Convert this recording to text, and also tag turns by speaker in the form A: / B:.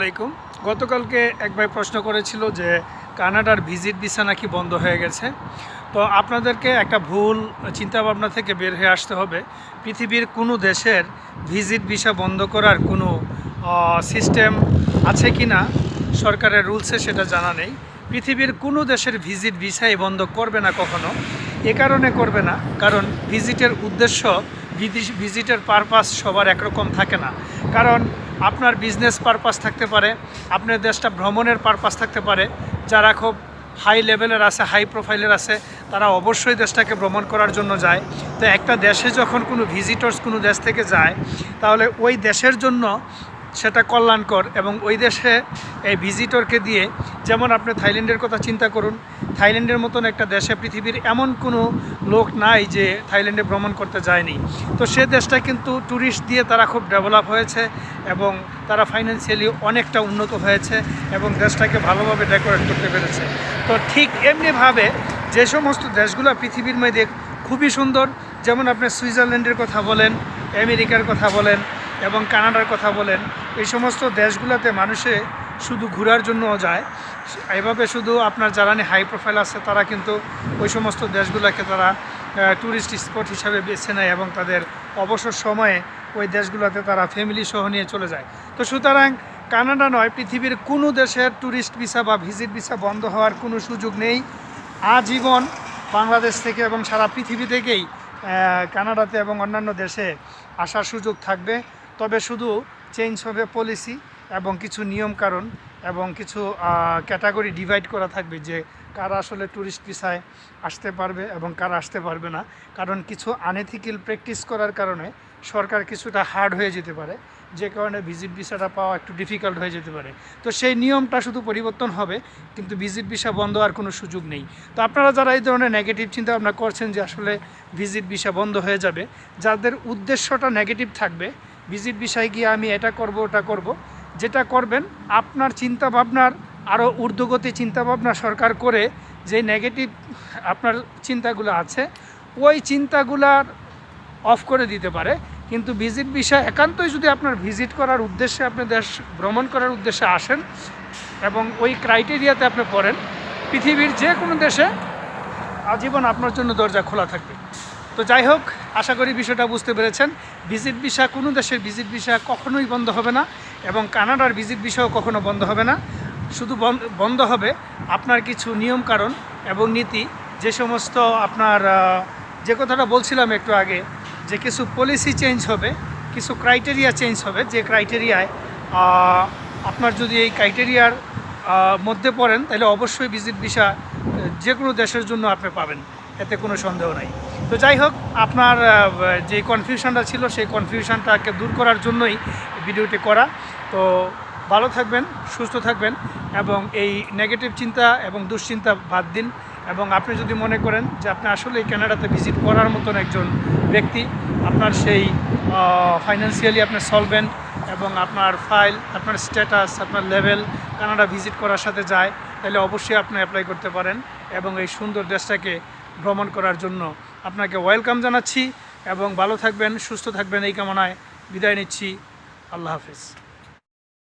A: আলাইকুম। গতকালকে এক ভাই প্রশ্ন করেছিল যে কানাডার ভিজিট ভিসা নাকি বন্ধ হয়ে গেছে। তো আপনাদেরকে একটা ভুল চিন্তাভাবনা থেকে বের হয়ে আসতে হবে। পৃথিবীর কোনো দেশের ভিজিট ভিসা বন্ধ করার কোনো সিস্টেম আছে কি না সরকারের রুলসে সেটা জানা নেই। পৃথিবীর কোনো দেশের ভিজিট ভিসাই বন্ধ করবে না কখনো। এ কারণে করবে না, কারণ ভিজিটের উদ্দেশ্য ভিজিটের পারপাস সবার একরকম থাকে না। কারণ আপনার বিজনেস পারপাস থাকতে পারে, আপনার দেশটা ভ্রমণের পারপাস থাকতে পারে, যারা খুব হাই লেভেলের আছে হাই প্রোফাইলের আছে, তারা অবশ্যই দেশটাকে ভ্রমণ করার জন্য যায়। তো একটা দেশে যখন কোনো ভিজিটর্স কোনো দেশ থেকে যায়, তাহলে ওই দেশের জন্য সেটা কল্যাণকর এবং ওই দেশে এই ভিজিটরকে দিয়ে, যেমন আপনি থাইল্যান্ডের কথা চিন্তা করুন, থাইল্যান্ডের মতন একটা দেশে পৃথিবীর এমন কোনো লোক নাই যে থাইল্যান্ডে ভ্রমণ করতে যায়নি। তো সে দেশটা কিন্তু ট্যুরিস্ট দিয়ে তারা খুব ডেভেলপ হয়েছে এবং তারা ফাইন্যান্সিয়ালি অনেকটা উন্নত হয়েছে এবং দেশটাকে ভালোভাবে ডেকোরেট করতে পেরেছে। তো ঠিক এমনিভাবে যে সমস্ত দেশগুলো পৃথিবীর মধ্যে খুবই সুন্দর, যেমন আপনি সুইজারল্যান্ডের কথা বলেন, আমেরিকার কথা বলেন এবং কানাডার কথা বলেন এই সমস্ত দেশগুলোতে মানুষে শুধু ঘোরার জন্য যায়। এভাবে শুধু আপনার যারা হাই প্রোফাইল আছে, তারা কিন্তু ওই সমস্ত দেশগুলোকে তারা ট্যুরিস্ট স্পট হিসাবে বেছে নেয় এবং তাদের অবসর সময়ে ওই দেশগুলোতে তারা ফ্যামিলি সহ নিয়ে চলে যায়। তো সুতরাং কানাডা নয়, পৃথিবীর কোনো দেশের ট্যুরিস্ট ভিসা বা ভিজিট ভিসা বন্ধ হওয়ার কোনো সুযোগ নেই। আজীবন বাংলাদেশ থেকে এবং সারা পৃথিবী থেকেই কানাডাতে এবং অন্যান্য দেশে আসার সুযোগ থাকবে। তবে শুধু চেঞ্জ হবে পলিসি এবং কিছু নিয়ম কারণ এবং কিছু ক্যাটাগরি ডিভাইড করা থাকবে যে কারা আসলে ট্যুরিস্ট ভিসায় আসতে পারবে এবং কারা আসতে পারবে না। কারণ কিছু আনএথিক্যাল প্র্যাকটিস করার কারণে সরকার কিছুটা হার্ড হয়ে যেতে পারে, যে কারণে ভিজিট ভিসাটা পাওয়া একটু ডিফিকাল্ট হয়ে যেতে পারে। তো সেই নিয়মটা শুধু পরিবর্তন হবে, কিন্তু ভিজিট ভিসা বন্ধ হওয়ার কোনো সুযোগ নেই। তো আপনারা যারা এই ধরনের নেগেটিভ চিন্তা ভাবনা করছেন যে আসলে ভিজিট ভিসা বন্ধ হয়ে যাবে, যাদের উদ্দেশ্যটা নেগেটিভ থাকবে ভিজিট বিষয়ে গিয়ে আমি এটা করব, ওটা করব। যেটা করবেন, আপনার চিন্তা ভাবনার আরও ঊর্ধ্বগতি চিন্তাভাবনা সরকার করে যে নেগেটিভ আপনার চিন্তাগুলো আছে, ওই চিন্তাগুলার অফ করে দিতে পারে। কিন্তু ভিজিট বিষয় একান্তই যদি আপনার ভিজিট করার উদ্দেশ্যে আপনি দেশ ভ্রমণ করার উদ্দেশ্যে আসেন এবং ওই ক্রাইটেরিয়াতে আপনি পড়েন, পৃথিবীর যে কোনো দেশে আজীবন আপনার জন্য দরজা খোলা থাকবে। তো যাই হোক আশা করি বিষয়টা বুঝতে পেরেছেন। ভিজিট ভিসা কোনো দেশের ভিজিট ভিসা কখনোই বন্ধ হবে না এবং কানাডার ভিজিট ভিসাও কখনো বন্ধ হবে না। শুধু বন- বন্ধ হবে আপনার কিছু নিয়ম কারণ এবং নীতি। যে সমস্ত আপনার যে কথাটা বলছিলাম একটু আগে, যে কিছু পলিসি চেঞ্জ হবে, কিছু ক্রাইটেরিয়া চেঞ্জ হবে, যে ক্রাইটেরিয়ায় আপনার যদি এই ক্রাইটেরিয়ার মধ্যে পড়েন, তাহলে অবশ্যই ভিজিট ভিসা যে কোনো দেশের জন্য আপনি পাবেন। এতে কোনো সন্দেহ নাই। তো যাই হোক, আপনার যে কনফিউশনটা ছিল সেই কনফিউশনটাকে দূর করার জন্যই ভিডিওটি করা। তো ভালো থাকবেন, সুস্থ থাকবেন এবং এই নেগেটিভ চিন্তা এবং দুশ্চিন্তা বাদ দিন। এবং আপনি যদি মনে করেন যে আপনি আসলে কানাডাতে ভিজিট করার মতন একজন ব্যক্তি, আপনার সেই ফাইন্যান্সিয়ালি আপনার সলভেন্ট এবং আপনার ফাইল আপনার স্ট্যাটাস আপনার লেভেল কানাডা ভিজিট করার সাথে যায়, তাহলে অবশ্যই আপনি অ্যাপ্লাই করতে পারেন এবং এই সুন্দর দেশটাকে ভ্রমণ করার জন্য আপনাকে ওয়েলকাম জানাচ্ছি এবং ভালো থাকবেন, সুস্থ থাকবেন এই কামনায় বিদায় নিচ্ছি। আল্লাহ হাফেজ।